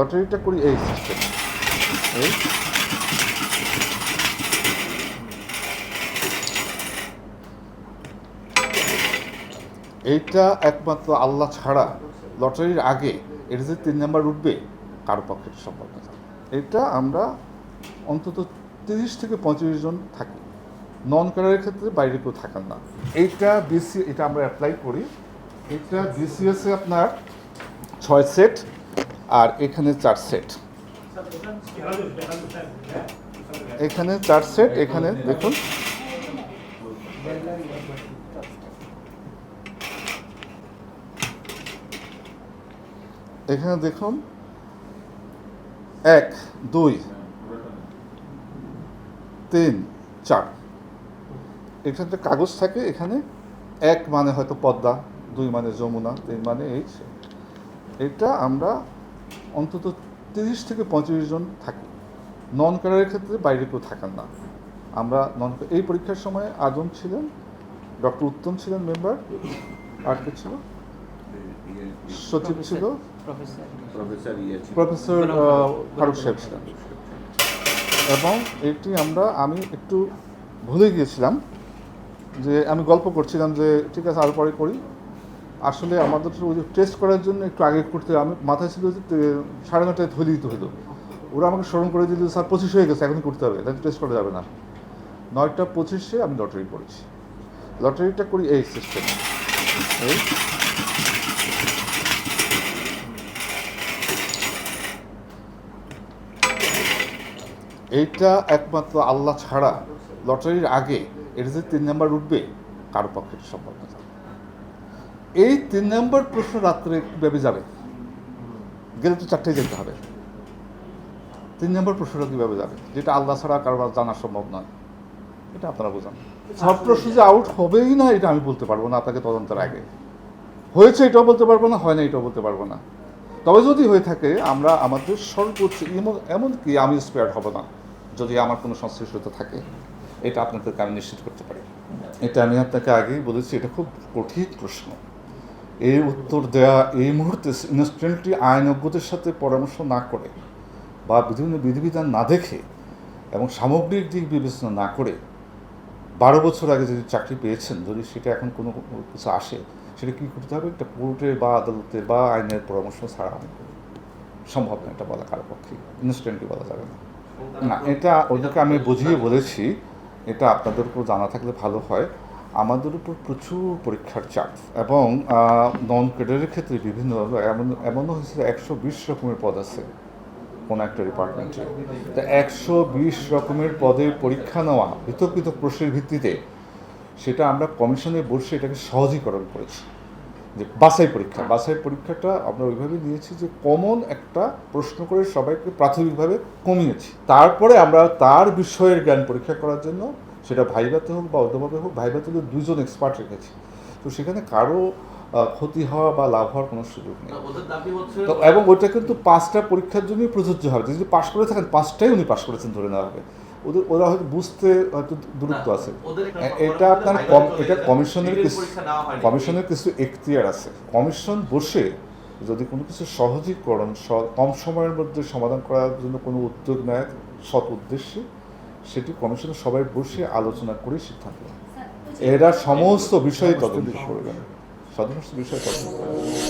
লটারিটা করি, এই সিস্টেম এই। এইটা একমাত্র আল্লাহ ছাড়া লটারির আগে এটা যে তিন নাম্বার উঠবে, কারও পক্ষে সম্ভব না। এটা আমরা অন্তত তিরিশ থেকে পঁয়ত্রিশ জন থাকি। নন ক্যাডারের ক্ষেত্রে বাইরে কেউ থাকার না। এইটা বিসি এটা আমরা অ্যাপ্লাই করি। এটা বিসিএসে আপনার ছয় সেট আর এখানে চার সেট। এখানে চার সেট, এখানে দেখুন। এখানে দেখুন। এক, দুই, তিন, চার। এখানে কাগজ থাকে, এখানে এক মানে হয়তো পদ্মা, দুই মানে যমুনা, তিন মানে এই। এটা আমরা অন্তত তিরিশ থেকে পঁয়ত্রিশ জন থাকে। নন ক্যাডারের ক্ষেত্রে বাইরে কেউ থাকার না। আমরা নন এই পরীক্ষার সময় আজম ছিলেন ডক্টর উত্তম ছিলেন মেম্বার আর কে ছিল? সচিব ছিল? প্রফেসর ফারুক সাহেব ছিলেন। এবং এটি আমরা আমি একটু ভুলে গিয়েছিলাম যে আমি গল্প করছিলাম যে ঠিক আছে আর পরে করি। আসলে আমাদের ওই টেস্ট করার জন্য একটু আগে করতে আমি মাথায় ছিল যে সাড়ে নটায় ধরে দিতে হতো ওরা আমাকে স্মরণ করে দিল স্যার, পঁচিশ হয়ে গেছে, এখনই করতে হবে, তাহলে টেস্ট করা যাবে না। নয়টা পঁচিশে আমি লটারি করেছি লটারিটা করি এই সিস্টেম এই। এইটা একমাত্র আল্লাহ ছাড়া লটারির আগে, এটা যে তিন নাম্বার উঠবে, কারও পক্ষে সম্ভব না। এই তিন নম্বর প্রশ্ন রাত্রে কীভাবে যাবে। গেলে তো চারটে যেতে হবে। তিন নম্বর প্রশ্নটা কীভাবে যাবে? যেটা আল্লাহ ছাড়া কারোর জানা সম্ভব নয়। এটা আপনারা বোঝান। সব প্রশ্ন যে আউট হবেই না, এটা আমি বলতে পারব না, আপনাকে তদন্তের আগে। হয়েছে, এটাও বলতে পারব না, হয় না, এটাও বলতে পারব না। তবে যদি হয়ে থাকে, আমরা আমাদের সর্বোচ্চ এমন এমনকি আমি স্পেয়ার হব না, যদি আমার কোনো সংশ্লিষ্টতা থাকে। এটা আপনাদেরকে আমি নিশ্চিত করতে পারি। এটা আমি আপনাকে আগেই বলেছি, এটা খুব কঠিন প্রশ্ন। এই উত্তর দেয়া এই মুহূর্তে ইনস্ট্যান্টলি আইনজ্ঞদের সাথে পরামর্শ না করে বা বিভিন্ন বিধিবিধান না দেখে এবং সামগ্রিক দিক বিবেচনা না করে বারো বছর আগে যদি চাকরি পেয়েছেন যদি সেটা এখন কোনো কিছু আসে, সেটা কী করতে হবে? একটা কোর্টের বা আদালতে বা আইনের পরামর্শ ছাড়া সম্ভব না এটা বলা কারও পক্ষে, ইনস্ট্যান্টলি বলা যাবে না। না, এটা ওদেরকে আমি বুঝিয়ে বলেছি, এটা আপনাদের উপর জানা থাকলে ভালো হয়। আমাদের উপর প্রচুর পরীক্ষার চাপ এবং নন ক্যাডারের ক্ষেত্রে বিভিন্ন এমন, এমনও হয়েছিল একশো বিশ রকমের পদ আছে কোনো একটা ডিপার্টমেন্টে তা একশো বিশ রকমের পদে পরীক্ষা নেওয়া পৃথক প্রশ্নের ভিত্তিতে সেটা আমরা কমিশনে বসে এটাকে সহজীকরণ করেছি। যে বাসাই পরীক্ষা, বাছাই পরীক্ষাটা আমরা ওইভাবে নিয়েছি যে কমন একটা প্রশ্ন করে সবাইকে প্রাথমিকভাবে কমিয়েছি। তারপরে আমরা তার বিষয়ের জ্ঞান পরীক্ষা করার জন্য সেটা ভাইভাতে হোক বা অন্যভাবে হোক ভাইভাতে হলে দুজন এক্সপার্ট রেখেছি। তো সেখানে কারও ক্ষতি হওয়া বা লাভ হওয়ার কোনো সুযোগ নেই। তো এবং ওইটা কিন্তু পাঁচটা পরীক্ষার জন্যই প্রযোজ্য হবে। যদি পাশ করে থাকেন পাঁচটাই উনি পাশ করেছেন ধরে নেওয়া হবে। ওদের ওরা হয়তো বুঝতে হয়তো দূরত্ব আছে। এটা আপনার কম এটা কমিশনের কিছু। কমিশনের কিছু এখতিয়ার আছে। কমিশন বসে যদি কোনো কিছু সহজীকরণ কম সময়ের মধ্যে সমাধান করার জন্য কোনো উদ্যোগ নেয় সৎ উদ্দেশ্যে সেটি কমিশনের সবাই বসে আলোচনা করে সিদ্ধান্ত এরা সমস্ত বিষয়ে তদন্ত করবেন সমস্ত বিষয়ে তদন্ত করবেন